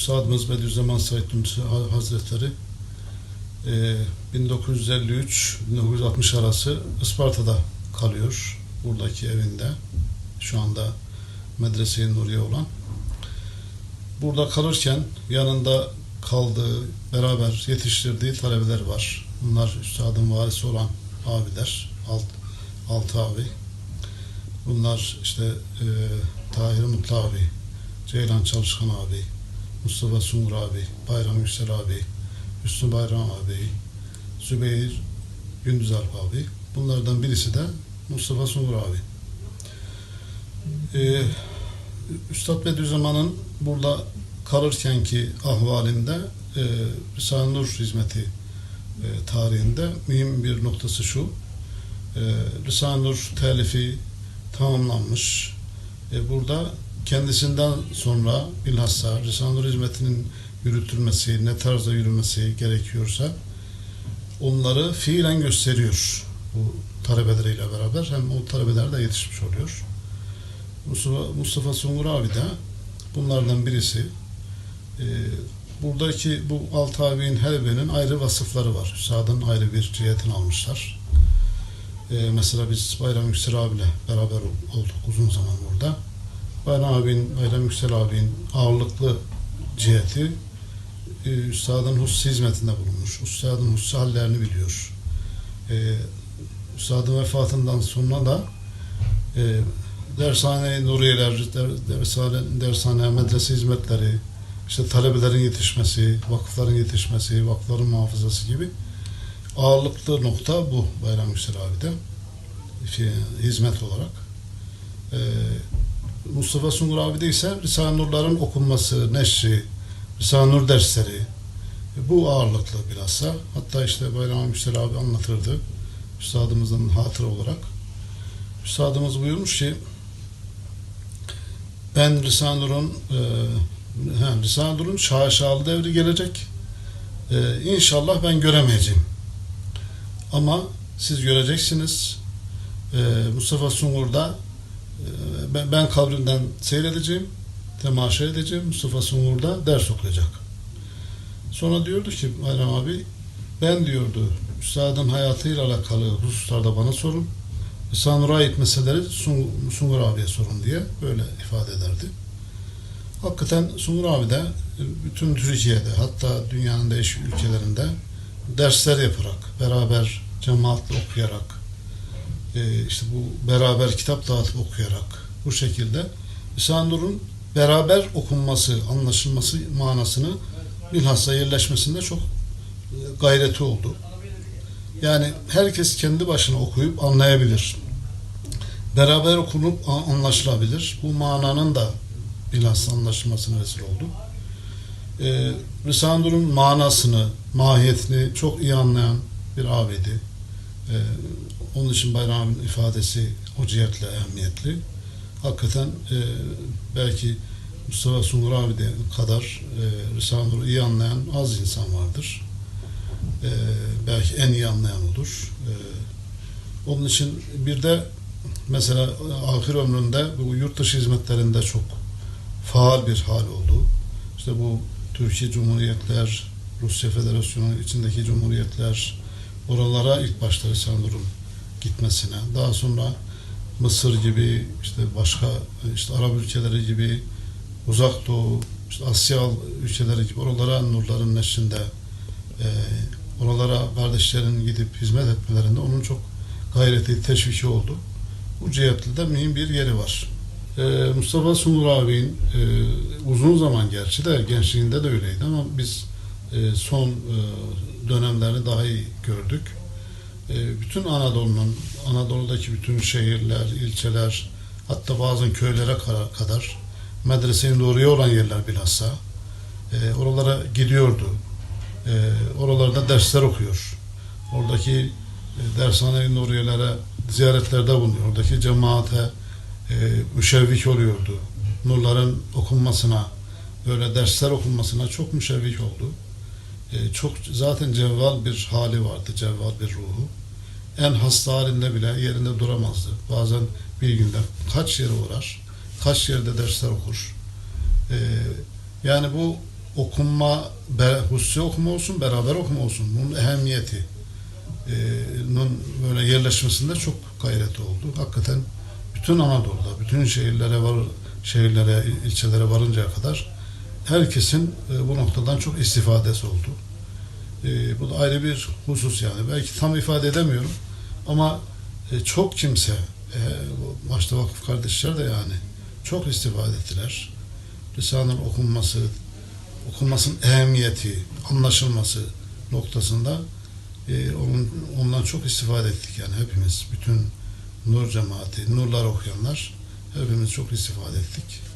Üstadımız Bediüzzaman Said Nursi Hazretleri e, 1953-1960 arası Isparta'da kalıyor. Buradaki evinde. Şu anda Medrese-i Nuriye olan. Burada kalırken yanında kaldığı, beraber yetiştirdiği talebeler var. Bunlar Üstadın varisi olan abiler. Alt, altı abi. Bunlar işte e, Tahir Mutlu abi, Ceylan Çalışkan abi, Mustafa Sungur abi, Bayram Yüksel abi, Hüsnü Bayram abi, Zübeyir Gündüzalp abi. Bunlardan birisi de Mustafa Sungur abi. Ee, Üstad Bediüzzaman'ın burada kalırkenki ahvalinde e, Risale-i hizmeti e, tarihinde mühim bir noktası şu. E, Risale-i Nur telifi tamamlanmış. E, burada kendisinden sonra bilhassa Risale-i hizmetinin yürütülmesi, ne tarzda yürümesi gerekiyorsa onları fiilen gösteriyor bu talebeleriyle beraber. Hem o talebeler de yetişmiş oluyor. Mustafa, Mustafa Sungur abi de bunlardan birisi. Ee, buradaki bu altı abinin her birinin ayrı vasıfları var. Üstadın ayrı bir cihetini almışlar. Ee, mesela biz Bayram Yüksel abiyle beraber ol- olduk uzun zaman burada. Bayram abinin, Bayram Yüksel abinin ağırlıklı ciheti e, Üstadın hususi hizmetinde bulunmuş. Üstadın hususi hallerini biliyor. E, Üstadın vefatından sonra da e, dershane nuriyeler, der, dershane, dershane, medrese hizmetleri, işte talebelerin yetişmesi, vakıfların yetişmesi, vakıfların muhafazası gibi ağırlıklı nokta bu Bayram Yüksel abi'de şey, hizmet olarak. E, Mustafa Sungur abi de ise Risale-i Nur'ların okunması, neşri, Risale-i Nur dersleri e, bu ağırlıklı bilhassa. Hatta işte Bayram Yüksel abi anlatırdı. Üstadımızın hatıra olarak. Üstadımız buyurmuş ki ben Risale-i Nur'un e, Risale-i Nur'un şaşalı devri gelecek. E, inşallah ben göremeyeceğim. Ama siz göreceksiniz. E, Mustafa Sungur'da ben, ben kabrinden seyredeceğim, temaşa edeceğim. Mustafa Sungur'da ders okuyacak. Sonra diyordu ki Bayram abi ben diyordu üstadın hayatıyla alakalı hususlarda bana sorun. Sanur'a ait meseleleri Sun- Sungur abiye sorun diye böyle ifade ederdi. Hakikaten Sungur abi de bütün Türkiye'de hatta dünyanın değişik ülkelerinde dersler yaparak, beraber cemaatle okuyarak, e, işte bu beraber kitap dağıtıp okuyarak bu şekilde Risale-i beraber okunması, anlaşılması manasını bilhassa yerleşmesinde çok gayreti oldu. Yani herkes kendi başına okuyup anlayabilir. Beraber okunup anlaşılabilir. Bu mananın da bilhassa anlaşılmasına vesile oldu. Ee, Risale-i Nur'un manasını, mahiyetini çok iyi anlayan bir abiydi. Ee, onun için Bayram'ın ifadesi o cihetle ehemmiyetli. Hakikaten e, belki Mustafa Sungur abi de kadar e, Risale-i iyi anlayan az insan vardır. E, belki en iyi anlayan odur. E, onun için bir de mesela ahir ömründe bu yurt dışı hizmetlerinde çok faal bir hal oldu. İşte bu Türkiye Cumhuriyetler, Rusya Federasyonu içindeki cumhuriyetler, oralara ilk başta Risale-i Nur'un gitmesine, daha sonra Mısır gibi, işte başka işte Arap ülkeleri gibi, Uzak Doğu, işte Asya ülkeleri gibi oralara nurların neşrinde, e, oralara kardeşlerin gidip hizmet etmelerinde onun çok gayreti, teşviki oldu. Bu cihetle de mühim bir yeri var. E, Mustafa Sungur abinin e, uzun zaman gerçi de gençliğinde de öyleydi ama biz son e, dönemlerini daha iyi gördük. E, bütün Anadolu'nun, Anadolu'daki bütün şehirler, ilçeler, hatta bazen köylere kadar- medresenin doğruya olan yerler bilhassa e, oralara gidiyordu. E, oralarda dersler okuyor. Oradaki e, dershane nuriyelere ziyaretlerde bulunuyor. Oradaki cemaate e, müşevvik oluyordu. Nurların okunmasına, böyle dersler okunmasına çok müşevvik oldu. E, çok zaten cevval bir hali vardı, cevval bir ruhu. En hasta halinde bile yerinde duramazdı. Bazen bir günde kaç yere uğrar, kaç yerde dersler okur. E, yani bu okunma, hususi okuma olsun, beraber okuma olsun. Bunun ehemmiyeti e, nun böyle yerleşmesinde çok gayret oldu. Hakikaten bütün Anadolu'da, bütün şehirlere var, şehirlere, ilçelere varıncaya kadar herkesin e, bu noktadan çok istifadesi oldu. E, bu da ayrı bir husus yani. Belki tam ifade edemiyorum ama e, çok kimse, başta vakıf kardeşler de yani çok istifade ettiler. Risale'nin okunması, okunmasının ehemmiyeti, anlaşılması noktasında onun, ondan çok istifade ettik yani hepimiz. Bütün nur cemaati, nurlar okuyanlar hepimiz çok istifade ettik.